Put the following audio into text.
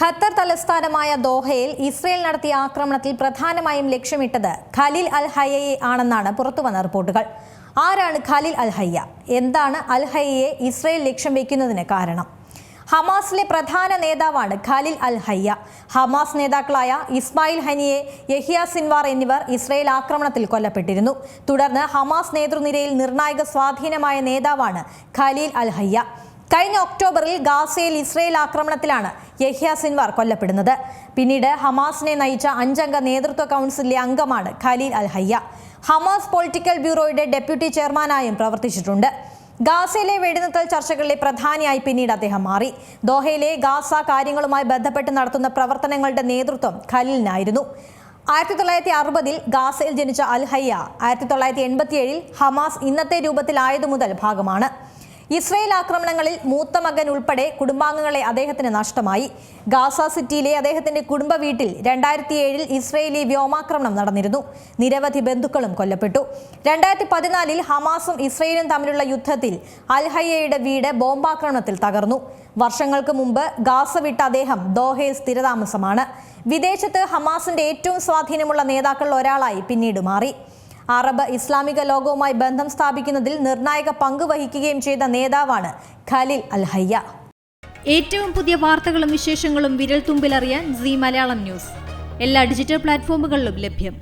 Qatar തലസ്ഥാനമായ ദോഹയിൽ Israel നടത്തിയ ആക്രമണത്തിൽ പ്രധാനമായും ലക്ഷ്യമിട്ടത് ഖലീൽ അൽ ഹയ്യയെ ആണെന്നാണ് പുറത്തുവന്ന റിപ്പോർട്ടുകൾ. ആരാണ് ഖലീൽ അൽ ഹയ്യ? എന്താണ് അൽ ഹയ്യയെ ഇസ്രയേൽ ലക്ഷ്യം വയ്ക്കുന്നതിന് കാരണം? ഹമാസിലെ പ്രധാന നേതാവാണ് ഖലീൽ അൽ ഹയ്യ. ഹമാസ് നേതാക്കളായ ഇസ്മായിൽ ഹനിയെ യഹിയ സിൻവാർ എന്നിവർ ഇസ്രയേൽ ആക്രമണത്തിൽ കൊല്ലപ്പെട്ടിരുന്നു. തുടർന്ന് ഹമാസ് നേതൃനിരയിൽ നിർണായക സ്വാധീനമായ നേതാവാണ് ഖലീൽ അൽ ഹയ്യ. കഴിഞ്ഞ ഒക്ടോബറിൽ ഗാസയിൽ ഇസ്രയേൽ ആക്രമണത്തിലാണ് യഹ്യ സിൻവാർ കൊല്ലപ്പെടുന്നത്. പിന്നീട് ഹമാസിനെ നയിച്ച അഞ്ചംഗ നേതൃത്വ കൗൺസിലിലെ അംഗമാണ് Khalil Al Hayya Hamas political ബ്യൂറോയുടെ deputy ചെയർമാനായും പ്രവർത്തിച്ചിട്ടുണ്ട്. ഗാസയിലെ വെടിനിർത്തൽ ചർച്ചകളിലെ പ്രധാനിയായി പിന്നീട് അദ്ദേഹം മാറി. ദോഹയിലെ ഗാസ കാര്യങ്ങളുമായി ബന്ധപ്പെട്ട് നടത്തുന്ന പ്രവർത്തനങ്ങളുടെ നേതൃത്വം ഖലീലിനായിരുന്നു. ആയിരത്തി തൊള്ളായിരത്തി അറുപതിൽ ഗാസയിൽ ജനിച്ച അൽഹയ്യ ആയിരത്തി തൊള്ളായിരത്തി എൺപത്തിയേഴിൽ ഹമാസ് ഇന്നത്തെ രൂപത്തിലായതു മുതൽ ഭാഗമാണ്. ഇസ്രയേൽ ആക്രമണങ്ങളിൽ മൂത്ത മകൻ ഉൾപ്പെടെ കുടുംബാംഗങ്ങളെ അദ്ദേഹത്തിന് നഷ്ടമായി. ഗാസ സിറ്റിയിലെ അദ്ദേഹത്തിന്റെ കുടുംബ വീട്ടിൽ രണ്ടായിരത്തി ഏഴിൽ ഇസ്രയേലി വ്യോമാക്രമണം നടന്നിരുന്നു. നിരവധി ബന്ധുക്കളും കൊല്ലപ്പെട്ടു. രണ്ടായിരത്തി പതിനാലിൽ ഹമാസും ഇസ്രയേലും തമ്മിലുള്ള യുദ്ധത്തിൽ അൽഹയ്യയുടെ വീട് ബോംബാക്രമണത്തിൽ തകർന്നു. വർഷങ്ങൾക്ക് മുമ്പ് ഗാസ വിട്ട അദ്ദേഹം ദോഹയിൽ സ്ഥിരതാമസമാണ്. വിദേശത്ത് ഹമാസിന്റെ ഏറ്റവും സ്വാധീനമുള്ള നേതാക്കളിൽ ഒരാളായി പിന്നീട് മാറി. അറബ് ഇസ്ലാമിക ലോകവുമായി ബന്ധം സ്ഥാപിക്കുന്നതിൽ നിർണായക പങ്ക് വഹിക്കുകയും ചെയ്ത നേതാവാണ് ഖലീൽ അൽ ഹയ്യ ഏറ്റവും പുതിയ വാർത്തകളും വിശേഷങ്ങളും വിരൽ തുമ്പിലറിയാൻ സി മലയാളം ന്യൂസ്. എല്ലാ ഡിജിറ്റൽ പ്ലാറ്റ്ഫോമുകളിലും ലഭ്യം.